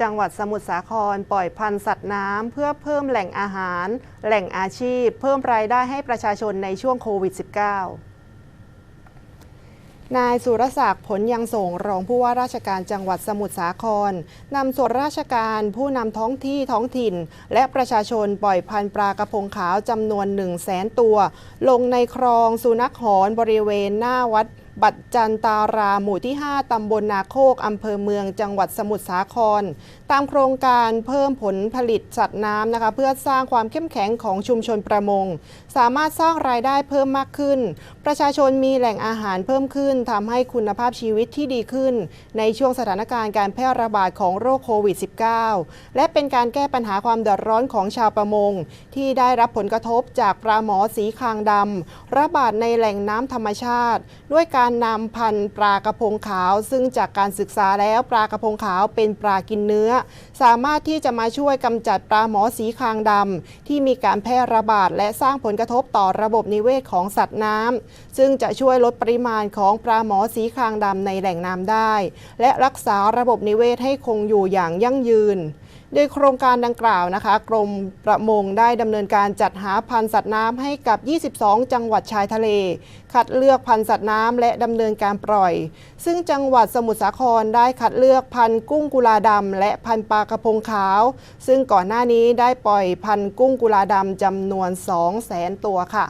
จังหวัดสมุทรสาครปล่อยพันธุ์สัตว์น้ำเพื่อเพิ่มแหล่งอาหาร แหล่งอาชีพ เพิ่มรายได้ให้ประชาชนในช่วงโควิด -19 นายสุรศักดิ์ผลยังส่งรองผู้ว่าราชการจังหวัดสมุทรสาครนำส่วนราชการผู้นำท้องที่ท้องถิ่น และประชาชนปล่อยพันธุ์ปลากระพงขาวจำนวน1 0 0 0 0แสนตัว ลงในคลองสุนัขหอนบริเวณหน้าวัดบัดจันตารามหมู่ที่ 5 ตำบลนาโคก อำเภอเมือง จังหวัดสมุทรสาคร ตามโครงการเพิ่มผลผลิตสัตว์น้ำนะคะ เพื่อสร้างความเข้มแข็งของชุมชนประมง สามารถสร้างรายได้เพิ่มมากขึ้น ประชาชนมีแหล่งอาหารเพิ่มขึ้นทำให้คุณภาพชีวิตที่ดีขึ้น ในช่วงสถานการณ์การแพร่ระบาดของโรคโควิด -19 และเป็นการแก้ปัญหาความเดือดร้อนของชาวประมง ที่ได้รับผลกระทบจากปลาหมอสีคางดำระบาดในแหล่งน้ำธรรมชาติ ด้วยการการนำพันธุ์ปลากระพงขาว ซึ่งจากการศึกษาแล้วปลากระพงขาวเป็นปลากินเนื้อ สามารถที่จะมาช่วยกำจัดปลาหมอสีคางดำที่มีการแพร่ระบาดและสร้างผลกระทบต่อระบบนิเวศของสัตว์น้ำซึ่งจะช่วยลดปริมาณของปลาหมอสีคางดำในแหล่งน้ำได้ และรักษาระบบนิเวศให้คงอยู่อย่างยั่งยืน โดยโครงการดังกล่าวนะคะ กรมประมงได้ดำเนินการจัดหาพันธุ์สัตว์น้ำให้กับ 22 จังหวัดชายทะเล คัดเลือกพันธุ์สัตว์น้ำและดำเนินการปล่อย ซึ่งจังหวัดสมุทรสาครได้คัดเลือกพันธุ์กุ้งกุลาดำและพันธุ์ปลากระพงขาว ซึ่งก่อนหน้านี้ได้ปล่อยพันธุ์กุ้งกุลาดำจำนวน 2 0 0 0 0 0 ตัวค่ะ